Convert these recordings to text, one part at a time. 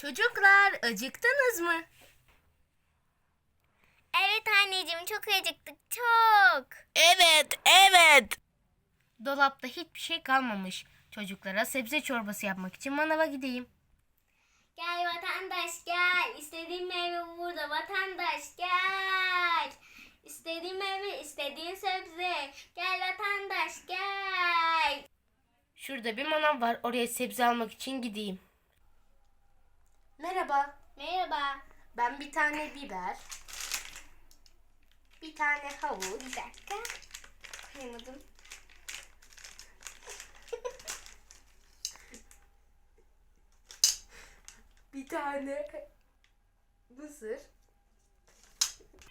Çocuklar acıktınız mı? Evet anneciğim çok acıktık çok. Evet, evet. Dolapta hiçbir şey kalmamış. Çocuklara sebze çorbası yapmak için manava gideyim. Gel vatandaş gel. İstediğin meyve burada vatandaş gel. İstediğin meyve istediğin sebze. Gel vatandaş gel. Şurada bir manav var. Oraya sebze almak için gideyim. Merhaba. Merhaba. Ben bir tane biber, bir tane havuç, Bir dakika. Kıymadım. bir tane mısır,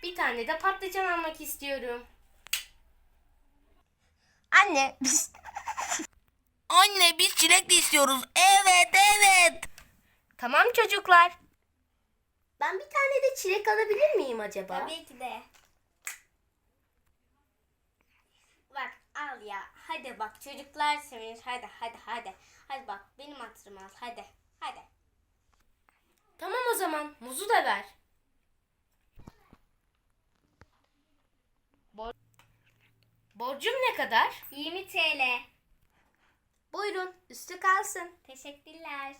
bir tane de patlıcan almak istiyorum. Anne biz... Anne biz çilekli istiyoruz. Evet, evet. Tamam çocuklar. Ben bir tane de çilek alabilir miyim acaba? Tabii ki de. Bak al ya. Hadi bak çocuklar sevinir. Hadi hadi hadi. Hadi bak benim hatırımı al. Hadi. Hadi. Tamam o zaman. Muzu da ver. Bor- Borcum ne kadar? 20 TL. Buyurun, üstü kalsın. Teşekkürler.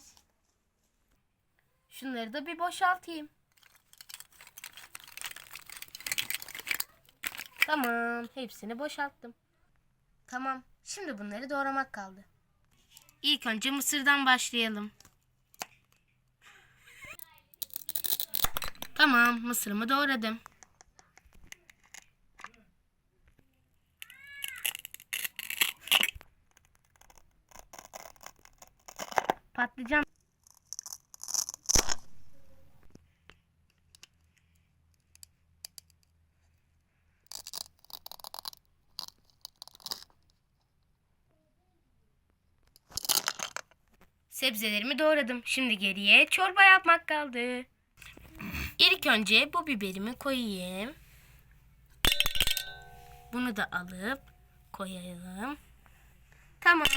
Şunları da bir boşaltayım. Tamam, hepsini boşalttım. Tamam, şimdi bunları doğramak kaldı. İlk önce mısırdan başlayalım. Tamam, mısırımı doğradım. Patlıcan Sebzelerimi doğradım. Şimdi geriye çorba yapmak kaldı. İlk önce bu biberimi koyayım. Bunu da alıp koyalım. Tamam.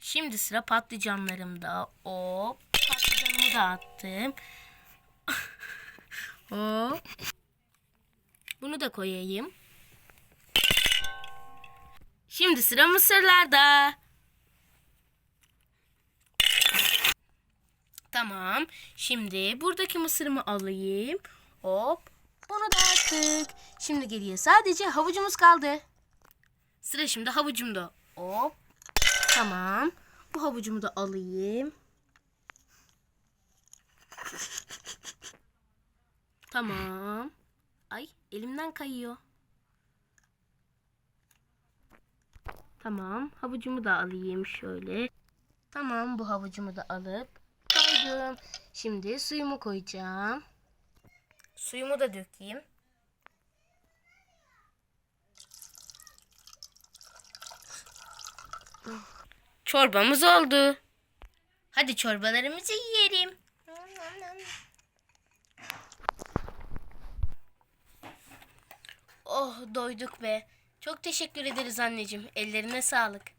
Şimdi sıra patlıcanlarımda. Hop. Patlıcanımı da attım. Hop. Bunu da koyayım. Şimdi sıra mısırlarda. Tamam. Şimdi buradaki mısırımı alayım. Hop. Bunu da attık. Şimdi geriye sadece havucumuz kaldı. Sıra şimdi havucumda. Hop. Tamam. Bu havucumu da alayım. Tamam. Ay elimden kayıyor. Tamam. Havucumu da alayım şöyle. Tamam bu havucumu da alıp koydum. Şimdi suyumu koyacağım. Suyumu da dökeyim. Çorbamız oldu. Hadi çorbalarımızı yiyelim. Oh doyduk be. Çok teşekkür ederiz anneciğim. Ellerine sağlık.